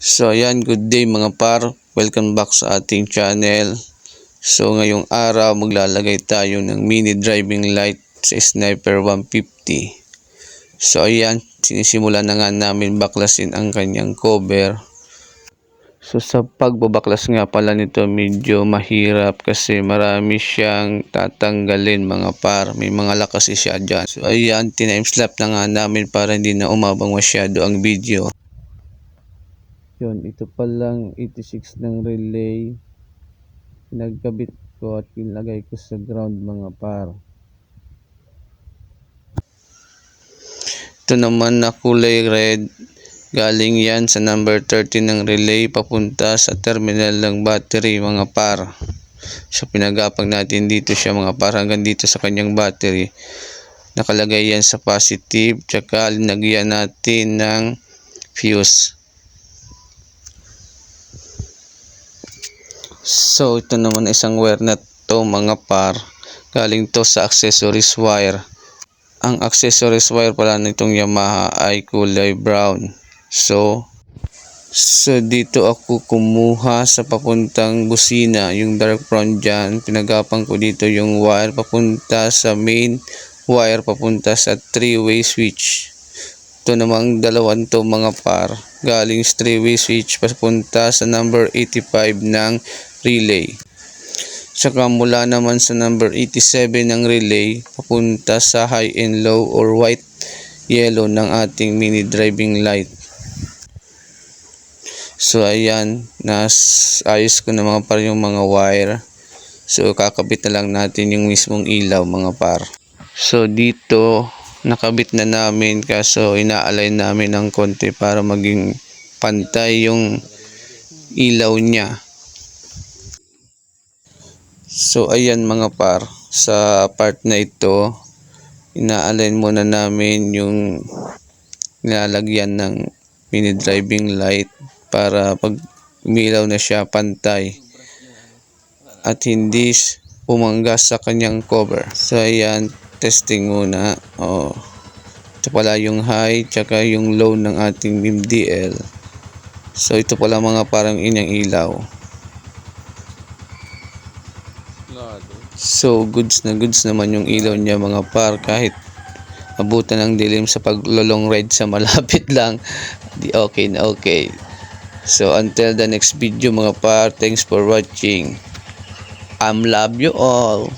So ayan, good day mga par. Welcome back sa ating channel. So ngayong araw maglalagay tayo ng mini driving light sa Sniper 150. So ayan, sinisimulan na nga namin baklasin ang kanyang cover. So sa pagbabaklas nga pala nito medyo mahirap kasi marami siyang tatanggalin mga par. May mga lakas siya dyan. So ayan, tinaimeslap na nga namin para hindi na umabang masyado ang video. Yun, ito palang 86 ng relay. Nagkabit ko at pinagay ko sa ground mga par. Ito naman na kulay red. Galing yan sa number 13 ng relay papunta sa terminal ng battery mga par. So pinagapag natin dito siya mga par hanggang dito sa kanyang battery. Nakalagay yan sa positive tsaka linagyan natin ng fuse. So ito naman isang wire na to mga par. Galing to sa accessories wire. Ang accessories wire pala nitong Yamaha ay kulay brown. So, so dito ako kumuha sa papuntang busina, yung dark brown dyan. Pinagapang ko dito yung wire papunta sa main wire papunta sa three-way switch. Ito namang dalawang to mga par. Galing three-way switch papunta sa number 85 ng relay. Tsaka mula naman sa number 87 ng relay papunta sa high and low or white yellow ng ating mini driving light. So ayan, nas ayos ko na mga par yung mga wire. So kakabit na lang natin yung mismong ilaw mga par. So dito nakabit na namin kaso ina-align namin ng konti para maging pantay yung ilaw niya. So ayan mga par, sa part na ito, ina-align muna namin yung nilalagyan ng mini driving light para pag umilaw na siya pantay at hindi pumangga sa kanyang cover. So ayan, testing muna. Oh. Ito pala yung high tsaka yung low ng ating MDL. So ito pala mga parang inyang ilaw. So, goods na goods naman yung ilaw niya mga par kahit abutan ng dilim sa paglolong ride sa malapit lang. Di okay na okay. So, until the next video mga par, thanks for watching. I'm love you all.